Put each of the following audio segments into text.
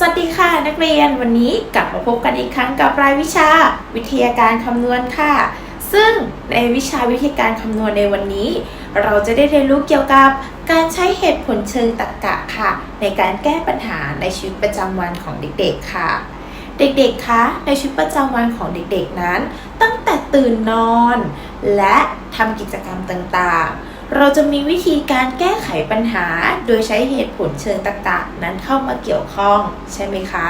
สวัสดีค่ะนักเรียนวันนี้กลับมาพบกันอีกครั้งกับรายวิชาวิทยาการคำนวณค่ะ ซึ่งในวิชาวิทยาการคำนวณในวันนี้ เราจะได้เรียนรู้เกี่ยวกับการใช้เหตุผลเชิงตรรกะค่ะ ในการแก้ปัญหาในชีวิตประจำวันของเด็กๆค่ะ เด็กๆคะในชีวิตประจำวันของเด็กๆนั้น ตั้งแต่ตื่นนอน และทำกิจกรรมต่างๆ เราจะมีวิธีการแก้ไขปัญหา โดยใช้เหตุผลเชิงตรรกะนั้นเข้ามาเกี่ยวข้องใช่ไหมคะ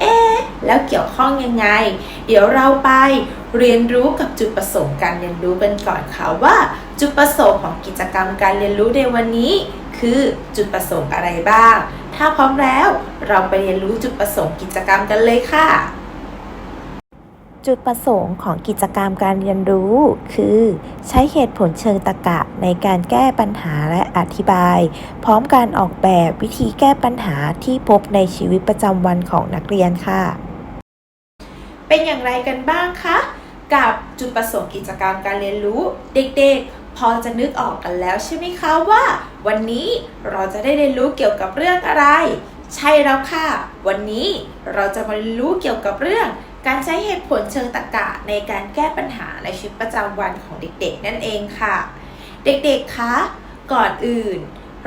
เอ๊ะแล้วเกี่ยวข้องยังไง เดี๋ยวเราไปเรียนรู้กับจุดประสงค์การเรียนรู้กันก่อนค่ะว่า จุดประสงค์ของกิจกรรมการเรียนรู้ในวันนี้ คือจุดประสงค์อะไรบ้าง ถ้าพร้อมแล้ว เราไปเรียนรู้จุดประสงค์กิจกรรมกันเลยค่ะ จุดประสงค์ของกิจกรรมการเรียนรู้ คือ ใช้เหตุผลเชิงตรรกะในการแก้ปัญหาและอธิบาย พร้อมการออกแบบวิธีแก้ปัญหาที่พบในชีวิตประจำวันของนักเรียนค่ะ เป็นอย่างไรกันบ้างคะกับจุดประสงค์กิจกรรมการเรียนรู้ เด็กๆ พอจะนึกออกกันแล้วใช่ไหมคะว่า วันนี้เราจะได้เรียนรู้เกี่ยวกับเรื่องอะไร ใช่แล้วค่ะ วันนี้เราจะมาเรียนรู้เกี่ยวกับเรื่อง การใช้เหตุผลเชิงตรรกะในการแก้ปัญหาในชีวิตประจำวันของเด็กๆ นั่นเองค่ะ เด็กๆ คะ ก่อนอื่น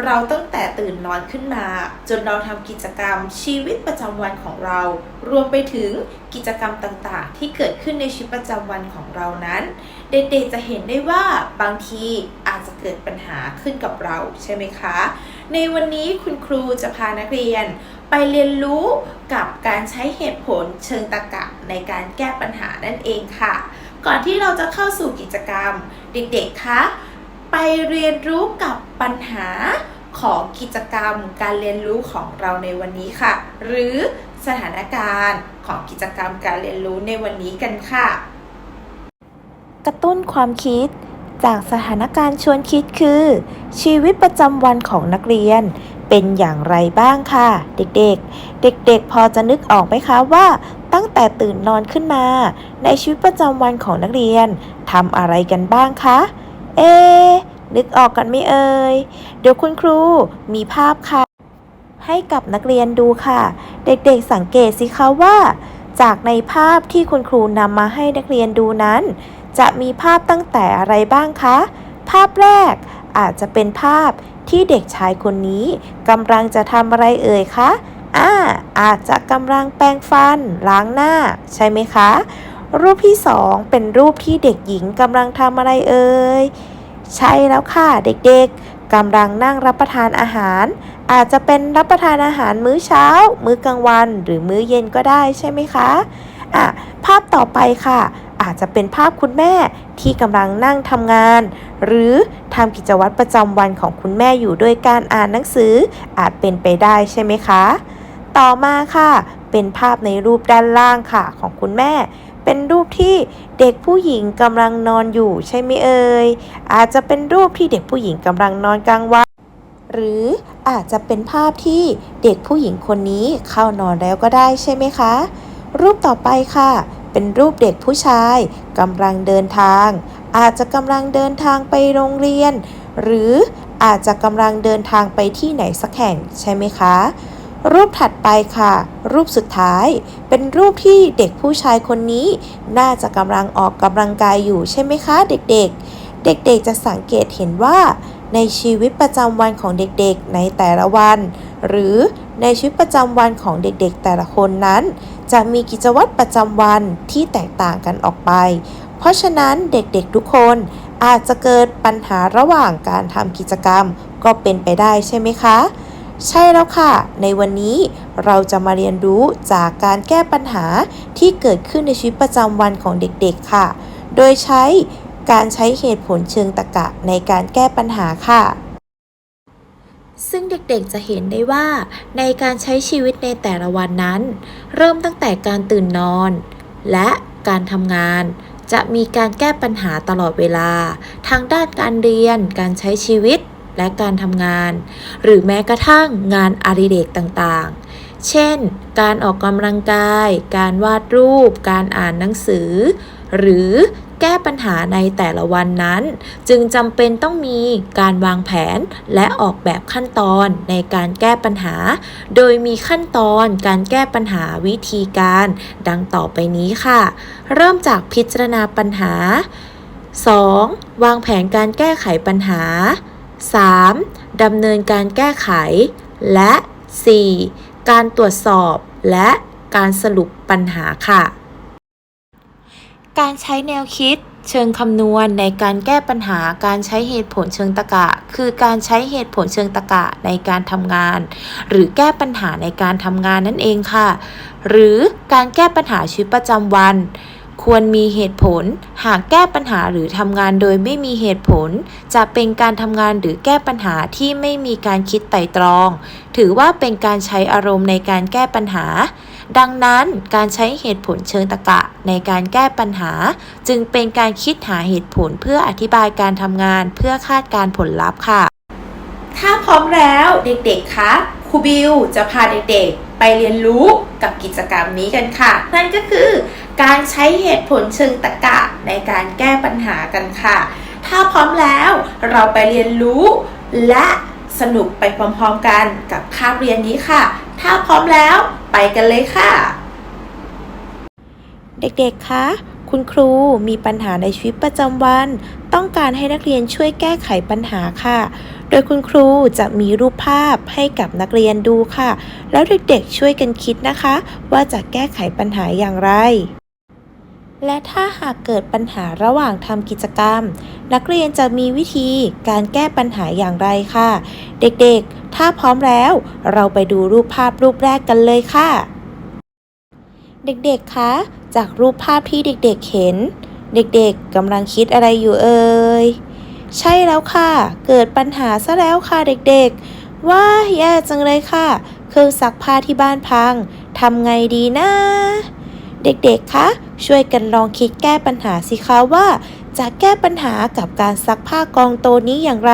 เราตั้งแต่ตื่นนอนขึ้นมา จนเราทำกิจกรรมชีวิตประจำวันของเรา รวมไปถึงกิจกรรมต่างๆ ที่เกิดขึ้นในชีวิตประจำวันของเรานั้น เด็กๆ จะเห็นได้ว่าบางทีอาจจะเกิดปัญหาขึ้นกับเราใช่ไหมคะ ในวันนี้คุณครูจะพานักเรียน ไปเรียนรู้กับการใช้เหตุผลเชิงตรรกะในการแก้ปัญหานั่นเองค่ะ ก่อนที่เราจะเข้าสู่กิจกรรม เด็กๆคะไปเรียนรู้กับปัญหาของกิจกรรมการเรียนรู้ของเราในวันนี้ค่ะ หรือสถานการณ์ของกิจกรรมการเรียนรู้ในวันนี้กันค่ะ กระตุ้นความคิดจากสถานการณ์ชวนคิดคือ ชีวิตประจำวันของนักเรียน เป็นอย่างไรบ้างค่ะ เด็กๆ เด็กๆ พอจะนึกออกไหมคะว่า ตั้งแต่ตื่นนอนขึ้นมา ในชีวิตประจำวันของนักเรียนทำอะไรกันบ้างคะ เอะนึกออกกันไหมเอ่ยเดี๋ยวคุณครูมีภาพค่ะ ให้กับนักเรียนดูค่ะ เด็กๆสังเกตสิคะว่า จากในภาพที่คุณครูนำมาให้นักเรียนดูนั้น จะมีภาพตั้งแต่อะไรบ้างคะ ภาพแรกอาจจะเป็นภาพ ที่เด็กชายคนนี้กำลังจะทำอะไรเอ่ยคะอ่าอาจจะกำลังแปรงฟัน ล้างหน้า ใช่ไหมคะ รูปที่สองเป็นรูปที่เด็กหญิงกำลังทำอะไรเอ่ย ใช่แล้วค่ะ เด็กๆกำลังนั่งรับประทานอาหาร อาจจะเป็นรับประทานอาหารมื้อเช้า มื้อกลางวัน หรือมื้อเย็นก็ได้ใช่ไหมคะอะภาพต่อไปค่ะ อาจจะเป็นภาพคุณแม่ที่กำลังนั่งทำงาน หรือ ทำกิจวัตรประจำวันของคุณแม่อยู่ด้วยการอ่านหนังสือ อาจเป็นไปได้ใช่ไหมคะ ต่อมาค่ะ เป็นภาพในรูปด้านล่างค่ะของคุณแม่ เป็นรูปที่เด็กผู้หญิงกำลังนอนอยู่ใช่ไหมเอ่ย อาจจะเป็นรูปที่เด็กผู้หญิงกำลังนอนกลางวันหรืออาจจะเป็นภาพที่เด็กผู้หญิงคนนี้เข้านอนแล้วก็ได้ใช่ไหมคะ รูปต่อไปค่ะ เป็นรูปเด็กผู้ชายกำลังเดินทาง อาจจะกำลังเดินทางไปโรงเรียน หรืออาจจะกำลังเดินทางไปที่ไหนสักแห่งใช่ไหมคะ รูปถัดไปค่ะ รูปสุดท้าย เป็นรูปที่เด็กผู้ชายคนนี้ น่าจะกำลังออกกำลังกายอยู่ใช่ไหมคะ เด็กๆ เด็กๆจะสังเกตเห็นว่า ในชีวิตประจำวันของเด็กๆ ในแต่ละวัน หรือในชีวิตประจำวันของเด็กๆ แต่ละคนนั้น จะมีกิจวัตรประจำวันที่แตกต่างกันออกไป เพราะฉะนั้นเด็กๆทุกคนอาจจะเกิดปัญหาระหว่างการทำกิจกรรมก็เป็นไปได้ใช่ไหมคะ ใช่แล้วค่ะ ในวันนี้เราจะมาเรียนรู้จากการแก้ปัญหาที่เกิดขึ้นในชีวิตประจำวันของเด็กๆค่ะ โดยใช้การใช้เหตุผลเชิงตรรกะในการแก้ปัญหาค่ะ ซึ่งเด็กๆจะเห็นได้ว่า ในการใช้ชีวิตในแต่ละวันนั้น เริ่มตั้งแต่การตื่นนอน และการทำงาน จะมีการแก้ปัญหาตลอดเวลา ทางด้านการเรียน การใช้ชีวิต และการทำงาน หรือแม้กระทั่งงานอดิเรกต่างๆ เช่น การออกกำลังกาย การวาดรูป การอ่านหนังสือ หรือ แก้ปัญหาในแต่ละวันนั้น จึงจำเป็นต้องมีการวางแผนและออกแบบขั้นตอนในการแก้ปัญหา โดยมีขั้นตอนการแก้ปัญหาวิธีการ ดังต่อไปนี้ค่ะ เริ่มจากพิจารณาปัญหา 2. วางแผนการแก้ไขปัญหา 3. ดำเนินการแก้ไข และ 4. การตรวจสอบและการสรุปปัญหาค่ะ การใช้แนวคิดเชิงคำนวณในการแก้ปัญหาการใช้เหตุผลเชิงตรรกะ คือการใช้เหตุผลเชิงตรรกะในการทำงาน หรือแก้ปัญหาในการทำงานนั่นเองค่ะ หรือการแก้ปัญหาชีวิตประจำวัน ควรมีเหตุผล หากแก้ปัญหาหรือทำงานโดยไม่มีเหตุผล จะเป็นการทำงานหรือแก้ปัญหาที่ไม่มีการคิดไตร่ตรอง ถือว่าเป็นการใช้อารมณ์ในการแก้ปัญหา ดังนั้นการใช้เหตุผลเชิงตรรกะในการแก้ปัญหา จึงเป็นการคิดหาเหตุผลเพื่ออธิบายการทำงานเพื่อคาดการผลลัพธ์ค่ะ ถ้าพร้อมแล้วเด็กๆคะครูบิวจะพาเด็กๆ ไปเรียนรู้กับกิจกรรมนี้กันค่ะ นั่นก็คือ การใช้เหตุผลเชิงตรรกะในการแก้ปัญหากันค่ะ ถ้าพร้อมแล้วเราไปเรียนรู้และสนุกไปพร้อมๆกันกับคาบเรียนนี้ค่ะ ถ้าพร้อมแล้วไปกันเลยค่ะ เด็กๆ คะ คุณครูมีปัญหาในชีวิตประจำวัน ต้องการให้นักเรียนช่วยแก้ไขปัญหาค่ะ โดยคุณครูจะมีรูปภาพให้กับนักเรียนดูค่ะ แล้วเด็กๆ ช่วยกันคิดนะคะ ว่าจะแก้ไขปัญหาอย่างไร และถ้าหากเกิดปัญหาระหว่างทำกิจกรรม นักเรียนจะมีวิธีการแก้ปัญหาอย่างไรค่ะ เด็กๆ ถ้าพร้อมแล้ว เราไปดูรูปภาพรูปแรกกันเลยค่ะ เด็กๆ คะ จากรูปภาพที่เด็กๆ เห็น เด็กๆกำลังคิดอะไรอยู่เอ่ย ใช่แล้วค่ะ เกิดปัญหาซะแล้วค่ะเด็กๆ ว่าแย่จังเลยค่ะ เครื่องซักผ้าที่บ้านพังทำไงดีนะ เด็กๆ คะ ช่วยกันลองคิดแก้ปัญหาสิคะว่า จะแก้ปัญหากับการซักผ้ากองโตนี้อย่างไร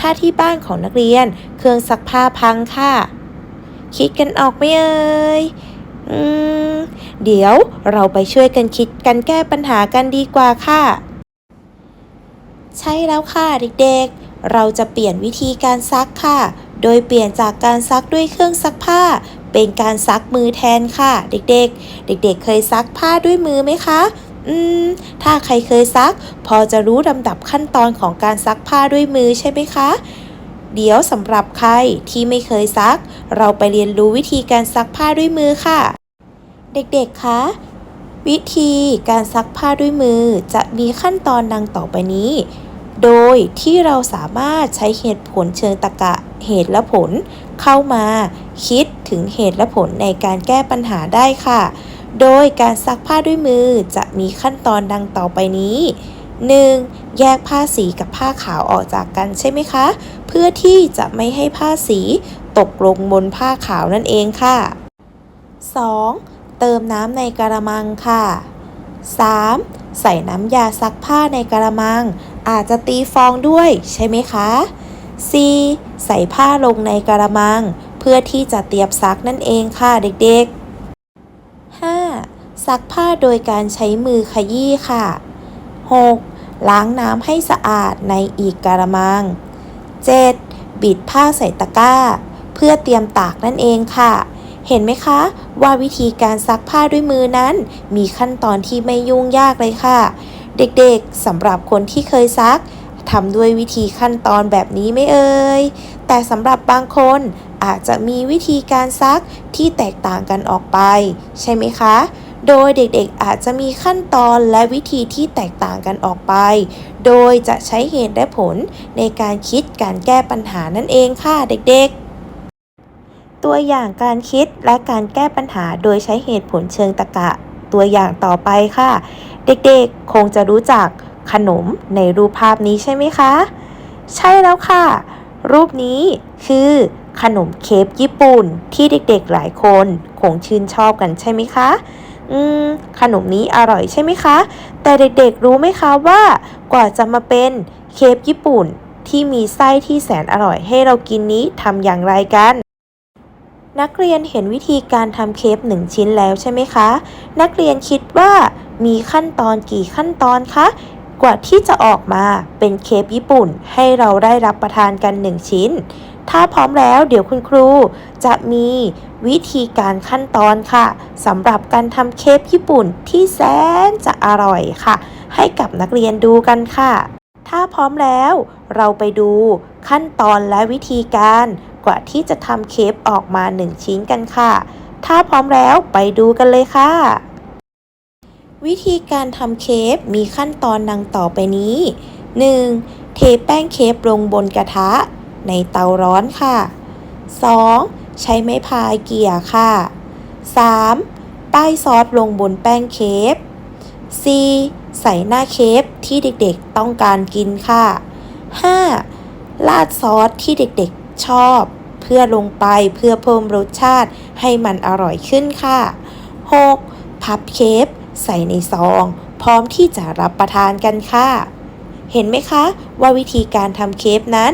ถ้าที่บ้านของนักเรียน เครื่องซักผ้าพังค่ะ คิดกันออกไหมเอ่ยอืม เดี๋ยวเราไปช่วยกันคิดกันแก้ปัญหากันดีกว่าค่ะ ใช่แล้วค่ะเด็กๆ เราจะเปลี่ยนวิธีการซักค่ะ โดยเปลี่ยนจากการซักด้วยเครื่องซักผ้า เป็นการซักมือแทนค่ะ เด็กๆ เด็กๆ เคยซักผ้าด้วยมือไหมคะอืม ถ้าใครเคยซัก พอจะรู้ลำดับขั้นตอนของการซักผ้าด้วยมือใช่ไหมคะ เดี๋ยวสำหรับใครที่ไม่เคยซัก เราไปเรียนรู้วิธีการซักผ้าด้วยมือค่ะ เด็กๆ คะวิธีการซักผ้าด้วยมือจะมีขั้นตอนดังต่อไปนี้ โดยที่เราสามารถใช้เหตุผลเชิงตรรกะเหตุและผล เข้ามาคิดถึงเหตุและผลในการแก้ปัญหาได้ค่ะ โดยการซักผ้าด้วยมือจะมีขั้นตอนดังต่อไปนี้ 1. แยกผ้าสีกับผ้าขาวออกจากกันใช่ไหมคะ เพื่อที่จะไม่ให้ผ้าสีตกลงบนผ้าขาวนั่นเองค่ะ 2. เติมน้ำในกระมังค่ะ 3. ใส่น้ำยาซักผ้าในกระมัง อาจจะตีฟองด้วยใช่ไหมคะ 4. ใส่ผ้าลงในกระมัง เพื่อที่จะเตรียมซักนั่นเองค่ะเด็กๆ 5. ซักผ้าโดยการใช้มือขยี้ค่ะ 6. ล้างน้ำให้สะอาดในอีกกระมัง 7. บิดผ้าใส่ตะกร้า เพื่อเตรียมตากนั่นเองค่ะ เห็นไหมคะ ว่าวิธีการซักผ้าด้วยมือนั้น มีขั้นตอนที่ไม่ยุ่งยากเลยค่ะ เด็กๆสำหรับคนที่เคยซักทำด้วยวิธีขั้นตอนแบบนี้ไม่เอ่ยแต่สำหรับบางคนอาจจะมีวิธีการซักที่แตกต่างกันออกไป ใช่ไหมคะ โดยเด็กๆอาจจะมีขั้นตอนและวิธีที่แตกต่างกันออกไป โดยจะใช้เหตุและผลในการคิดการแก้ปัญหานั่นเองค่ะเด็กๆตัวอย่างการคิดและการแก้ปัญหาโดยใช้เหตุผลเชิงตรรกะ ตัวอย่างต่อไปค่ะ เด็กๆ คงจะรู้จักขนมในรูปภาพนี้ใช่ไหมคะ ใช่แล้วค่ะ รูปนี้คือขนมเคปญี่ปุ่นที่เด็กๆหลายคนคงชื่นชอบกันใช่ไหมคะ อืม ขนมนี้อร่อยใช่ไหมคะ แต่เด็กๆรู้ไหมคะว่ากว่าจะมาเป็นเคปญี่ปุ่นที่มีไส้ที่แสนอร่อยให้เรากินนี้ทำอย่างไรกัน นักเรียนเห็นวิธีการทำเคปหนึ่งชิ้นแล้วใช่ไหมคะ นักเรียนคิดว่ามีขั้นตอนกี่ขั้นตอนคะ กว่าที่จะออกมาเป็นเคปญี่ปุ่น ให้เราได้รับประทานกัน1ชิ้น ถ้าพร้อมแล้วเดี๋ยวคุณครูจะมีวิธีการขั้นตอนค่ะสำหรับการทำเคปญี่ปุ่นที่แสนจะอร่อยค่ะ ให้กับนักเรียนดูกันค่ะ ถ้าพร้อมแล้วเราไปดูขั้นตอนและวิธีการ กว่าที่จะทำเคปออกมา 1 ชิ้นกันค่ะ ถ้าพร้อมแล้วไปดูกันเลยค่ะ วิธีการทำเคปมีขั้นตอนดังต่อไปนี้ 1. เทแป้งเคปลงบนกระทะ ในเตาร้อนค่ะ 2. ใช้ไม้พายเกี่ยค่ะ 3. ป้ายซอสลงบนแป้งเคป 4. ใส่หน้าเคปที่เด็กๆต้องการกินค่ะ 5. ราดซอสที่เด็กๆ ชอบ เพื่อลงไปเพื่อเพิ่มรสชาติให้มันอร่อยขึ้นค่ะ 6. พับเคปใส่ในซอง พร้อมที่จะรับประทานกันค่ะ เห็นไหมคะว่าวิธีการทำเคปนั้น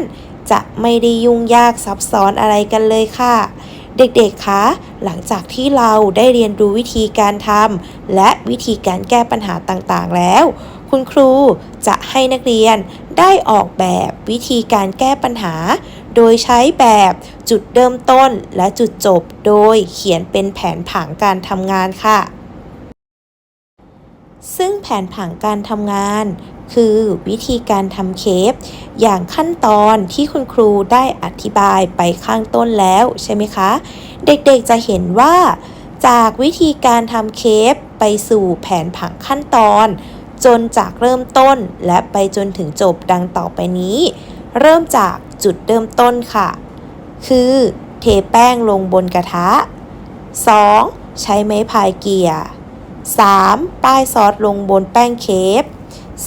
จะไม่ได้ยุ่งยากซับซ้อนอะไรกันเลยค่ะเด็กๆ คะ หลังจากที่เราได้เรียนรู้วิธีการทำและวิธีการแก้ปัญหาต่างๆ แล้ว คุณครูจะให้นักเรียนได้ออกแบบวิธีการแก้ปัญหา โดยใช้แบบจุดเริ่มต้นและจุดจบ โดยเขียนเป็นแผนผังการทำงานค่ะ ซึ่งแผนผังการทำงานคือวิธีการทำเคปอย่างขั้นตอนที่คุณครูได้อธิบายไปข้างต้นแล้วใช่ไหมคะ เด็กๆจะเห็นว่า จากวิธีการทำเคปไปสู่แผนผังขั้นตอน จนจากเริ่มต้นและไปจนถึงจบดังต่อไปนี้ เริ่มจาก จุดเริ่มต้นค่ะ คือ เทแป้งลงบนกระทะ 2. ใช้ไม้พายเกี่ย 3. ป้ายซอสลงบนแป้งเคป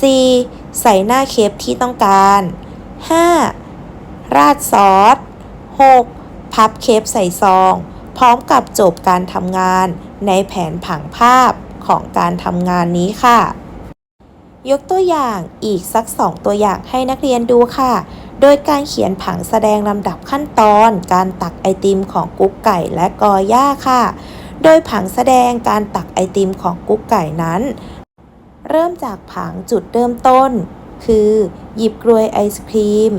4. ใส่หน้าเคปที่ต้องการ 5. ราดซอส 6. พับเคปใส่ซอง พร้อมกับจบการทำงานในแผนผังภาพของการทำงานนี้ค่ะ ยกตัวอย่างอีกสักสองตัวอย่างให้นักเรียนดูค่ะ โดยการเขียนผังแสดงลำดับขั้นตอนการตักไอติมของกุ๊กไก่และกอย่าค่ะ โดยผังแสดงการตักไอติมของกุ๊กไก่นั้น เริ่มจากผังจุดเริ่มต้น คือ หยิบกลวยไอศครีม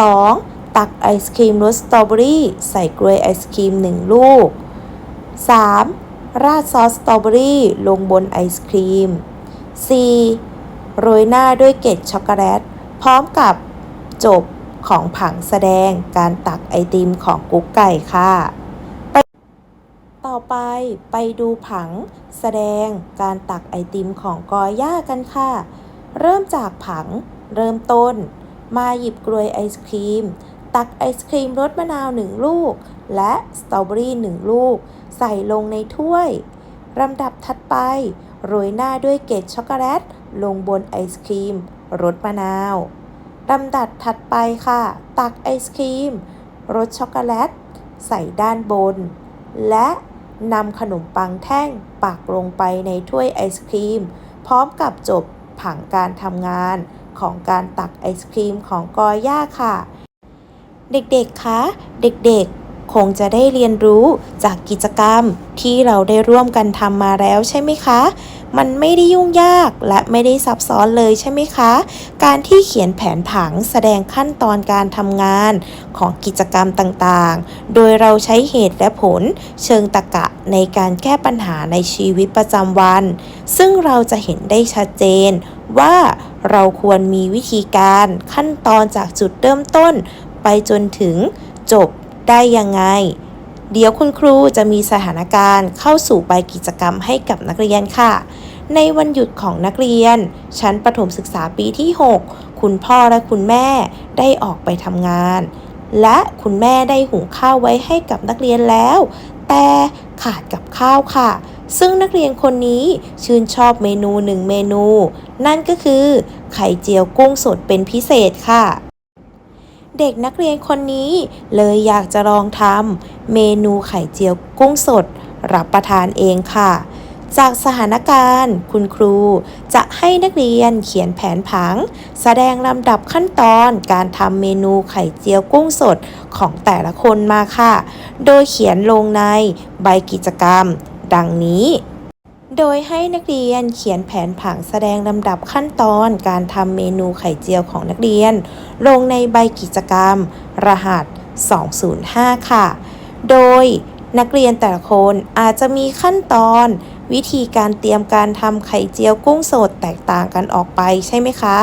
2. ตักไอศครีมรสสตรอเบอรี่ใส่กลวยไอศครีม 1 ลูก 3. ราดซอสสตรอเบอรี่ลงบนไอศครีม 4. โรยหน้าด้วยเกล็ดช็อกโกแลตพร้อมกับ จบของผังแสดงการตักไอติมของกุ๊กไก่ค่ะ ต่อไปไปดูผังแสดงการตักไอติมของกอย่ากันค่ะ เริ่มจากผังเริ่มต้น มาหยิบกลวยไอศครีม ตักไอศครีมรสมะนาว1ลูก และสตรอเบอรี่1ลูก ใส่ลงในถ้วยลำดับถัดไป โรยหน้าด้วยเกล็ดช็อกโกแลต ลงบนไอศครีมรสมะนาว ลำดับถัดไปค่ะ ตักไอศครีมรสช็อกโกแลต ใส่ด้านบน และนำขนมปังแท่งปักลงไปในถ้วยไอศครีม พร้อมกับจบผังการทำงานของการตักไอศครีมของกอย่าค่ะ เด็กๆ คะ เด็กๆ คงจะได้เรียนรู้จากกิจกรรมที่เราได้ร่วมกันทำมาแล้วใช่ไหมคะ มันไม่ได้ยุ่งยากและไม่ได้ซับซ้อนเลยใช่ไหมคะ การที่เขียนแผนผังแสดงขั้นตอนการทำงานของกิจกรรมต่างๆ โดยเราใช้เหตุและผลเชิงตรรกะในการแก้ปัญหาในชีวิตประจำวัน ซึ่งเราจะเห็นได้ชัดเจนว่าเราควรมีวิธีการขั้นตอนจากจุดเริ่มต้น ไปจนถึงจบ ได้ยังไง เดี๋ยวคุณครูจะมีสถานการณ์เข้าสู่ใบกิจกรรมให้กับนักเรียนค่ะ ในวันหยุดของนักเรียน ชั้นประถมศึกษาปีที่ 6 คุณพ่อและคุณแม่ได้ออกไปทำงาน และคุณแม่ได้หุงข้าวไว้ให้กับนักเรียนแล้ว แต่ขาดกับข้าวค่ะซึ่งนักเรียนคนนี้ชื่นชอบเมนูหนึ่งเมนู นั่นก็คือไข่เจียวกุ้งสดเป็นพิเศษค่ะ เด็กนักเรียนคนนี้ เลยอยากจะลองทำเมนูไข่เจียวกุ้งสด รับประทานเองค่ะ จากสถานการณ์ คุณครูจะให้นักเรียนเขียนแผนผัง แสดงลำดับขั้นตอนการทำเมนูไข่เจียวกุ้งสดของแต่ละคนมาค่ะ โดยเขียนลงในใบกิจกรรม ดังนี้ โดยให้นักเรียนเขียนแผนผังแสดงลำดับขั้นตอนการทำเมนูไข่เจียวของนักเรียน ลงในใบกิจกรรม รหัส 205 ค่ะ โดยนักเรียนแต่ละคนอาจจะมีขั้นตอน วิธีการเตรียมการทำไข่เจียวกุ้งสดแตกต่างกันออกไปใช่ไหมคะ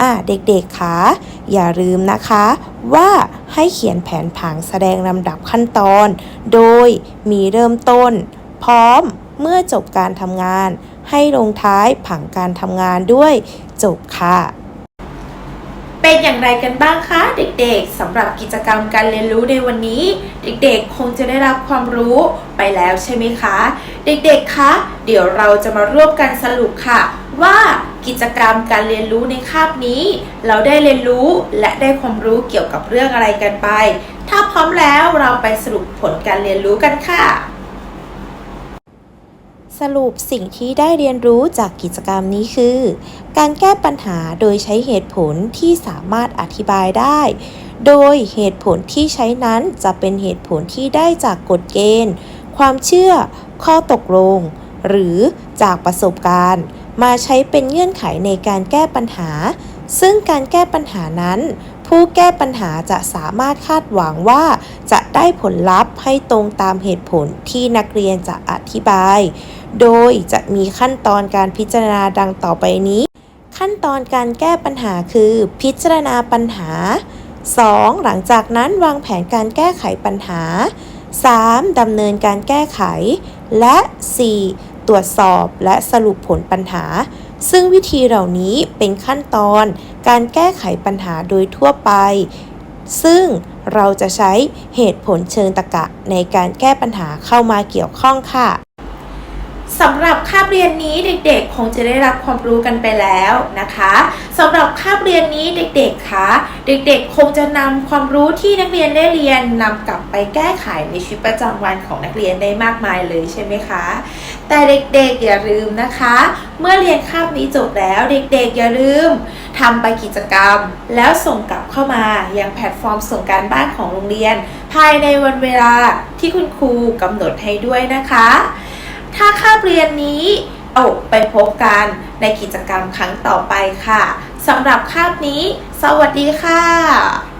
อ่าเด็กๆคะอย่าลืมนะคะ ว่าให้เขียนแผนผังแสดงลำดับขั้นตอน โดยมีเริ่มต้น พร้อม เมื่อจบการทำงาน ให้ลงท้ายผังการทำงานด้วยจบค่ะ เป็นอย่างไรกันบ้างคะ เด็กๆสำหรับกิจกรรมการเรียนรู้ในวันนี้ เด็กๆคงจะได้รับความรู้ไปแล้วใช่ไหมคะ เด็กๆคะเดี๋ยวเราจะมาร่วมกันสรุปค่ะ ว่ากิจกรรมการเรียนรู้ในคาบนี้ เราได้เรียนรู้และได้ความรู้เกี่ยวกับเรื่องอะไรกันไป ถ้าพร้อมแล้วเราไปสรุปผลการเรียนรู้กันค่ะ สรุปสิ่งที่ได้เรียนรู้จากกิจกรรมนี้คือ การแก้ปัญหาโดยใช้เหตุผลที่สามารถอธิบายได้ โดยเหตุผลที่ใช้นั้นจะเป็นเหตุผลที่ได้จากกฎเกณฑ์ ความเชื่อ ข้อตกลง หรือจากประสบการณ์ มาใช้เป็นเงื่อนไขในการแก้ปัญหา ซึ่งการแก้ปัญหานั้น ผู้แก้ปัญหาจะสามารถคาดหวังว่า จะได้ผลลัพธ์ให้ตรงตามเหตุผลที่นักเรียนจะอธิบาย โดยจะมีขั้นตอนการพิจารณาดังต่อไปนี้ ขั้นตอนการแก้ปัญหาคือพิจารณาปัญหา 2. หลังจากนั้นวางแผนการแก้ไขปัญหา 3. ดำเนินการแก้ไข และ 4. ตรวจสอบและสรุปผลปัญหา ซึ่งวิธีเหล่านี้เป็นขั้นตอนการแก้ไขปัญหาโดยทั่วไป ซึ่งเราจะใช้เหตุผลเชิงตรรกะในการแก้ปัญหาเข้ามาเกี่ยวข้องค่ะ สำหรับคาบเรียนนี้เด็กๆ คงจะได้รับความรู้กันไปแล้วนะคะสำหรับคาบเรียนนี้เด็กๆคะเด็กๆ คงจะนำความรู้ที่นักเรียนได้เรียนนำกลับไปแก้ไขในชีวิตประจำวันของนักเรียนได้มากมายเลยใช่ไหมคะ แต่เด็กๆอย่าลืมนะคะ เมื่อเรียนคาบนี้จบแล้วเด็กๆ อย่าลืมทำไปกิจกรรม แล้วส่งกลับเข้ามายังแพลตฟอร์มส่งการบ้านของโรงเรียน ภายในวันเวลาที่คุณครูกำหนดให้ด้วยนะคะ ถ้าคาบเรียนนี้เอาไปพบกันในกิจกรรมครั้งต่อไปค่ะสำหรับคาบนี้ สวัสดีค่ะ